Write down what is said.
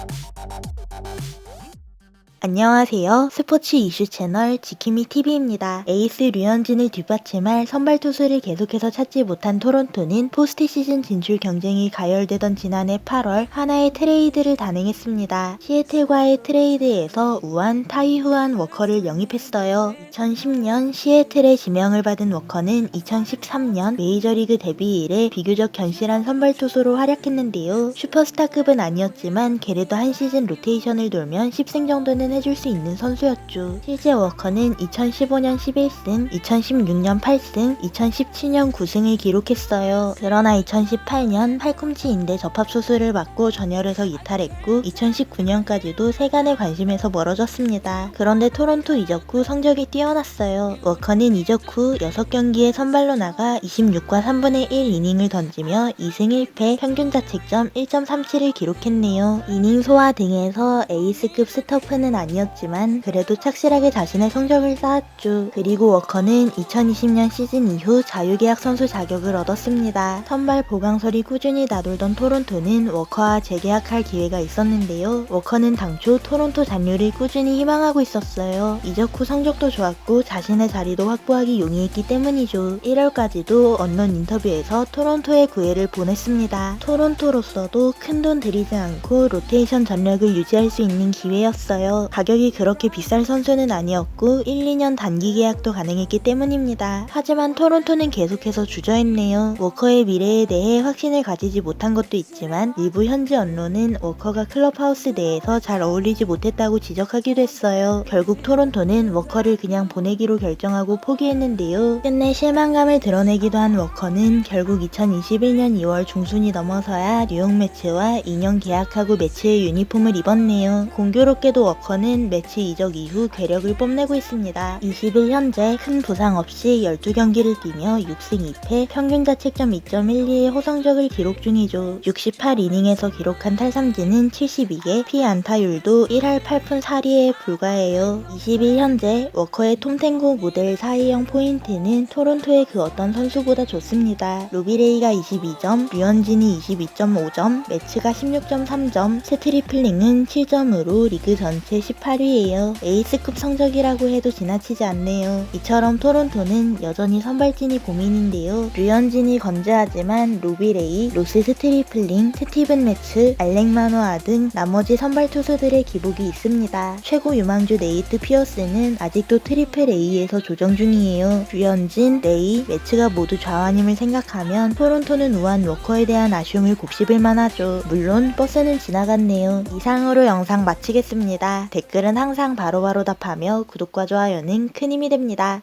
Thank you. 안녕하세요. 스포츠 이슈 채널 지킴이 TV입니다. 에이스 류현진을 뒷받침할 선발 투수를 계속해서 찾지 못한 토론토는 포스트 시즌 진출 경쟁이 가열되던 지난해 8월 하나의 트레이드를 단행했습니다. 시애틀과의 트레이드에서 우한 타이후안 워커를 영입했어요. 2010년 시애틀의 지명을 받은 워커는 2013년 메이저리그 데뷔 이래 비교적 견실한 선발 투수로 활약했는데요. 슈퍼스타급은 아니었지만 걔래도 한 시즌 로테이션을 돌면 10승 정도는 해줄 수 있는 선수였죠. 실제 워커는 2015년 11승, 2016년 8승, 2017년 9승을 기록했어요. 그러나 2018년 팔꿈치 인대 접합 수술을 받고 전열에서 이탈했고 2019년까지도 세간의 관심에서 멀어졌습니다. 그런데 토론토 이적 후 성적이 뛰어났어요. 워커는 이적 후 6경기에 선발로 나가 26과 3분의 1 이닝을 던지며 2승 1패 평균 자책점 1.37을 기록했네요. 이닝 소화 등에서 에이스급 스토프는 아니었지만 그래도 착실하게 자신의 성적을 쌓았죠. 그리고 워커는 2020년 시즌 이후 자유계약 선수 자격을 얻었습니다. 선발 보강설이 꾸준히 나돌던 토론토는 워커와 재계약할 기회가 있었는데요. 워커는 당초 토론토 잔류를 꾸준히 희망하고 있었어요. 이적 후 성적도 좋았고 자신의 자리도 확보하기 용이했기 때문이죠. 1월까지도 언론 인터뷰에서 토론토에 구애를 보냈습니다. 토론토로서도 큰 돈 들이지 않고 로테이션 전력을 유지할 수 있는 기회였어요. 가격이 그렇게 비쌀 선수는 아니었고 1, 2년 단기 계약도 가능했기 때문입니다. 하지만 토론토는 계속해서 주저했네요. 워커의 미래에 대해 확신을 가지지 못한 것도 있지만 일부 현지 언론은 워커가 클럽하우스 내에서 잘 어울리지 못했다고 지적하기도 했어요. 결국 토론토는 워커를 그냥 보내기로 결정하고 포기했는데요. 끝내 실망감을 드러내기도 한 워커는 결국 2021년 2월 중순이 넘어서야 뉴욕 매치와 2년 계약하고 매치의 유니폼을 입었네요. 공교롭게도 워커는 매치 이적 이후 괴력을 뽐내고 있습니다. 20일 현재 큰 부상 없이 12경기를 뛰며 6승 2패, 평균 자책점 2.12의 호성적을 기록 중이죠. 68이닝에서 기록한 탈삼진은 72개, 피안타율도 1할 8푼 4리에 불과해요. 20일 현재 워커의 톰탱고 모델 4위형 포인트는 토론토의 그 어떤 선수보다 좋습니다. 로비레이가 22점, 류현진이 22.5점, 매츠가 16.3점, 스트리플링은 7점으로 리그 전체 18위예요. 에이스급 성적이라고 해도 지나치지 않네요. 이처럼 토론토는 여전히 선발진이 고민인데요. 류현진이 건재하지만 로비레이, 로스 스트리플링, 스티븐 매츠, 알렉 마노아 등 나머지 선발 투수들의 기복이 있습니다. 최고 유망주 네이트 피어스는 아직도 트리플 A에서 조정 중이에요. 류현진, 레이, 매츠가 모두 좌완임을 생각하면 토론토는 우한 워커에 대한 아쉬움을 곱씹을 만하죠. 물론 버스는 지나갔네요. 이상으로 영상 마치겠습니다. 댓글은 항상 바로 바로 답하며 구독과 좋아요는 큰 힘이 됩니다.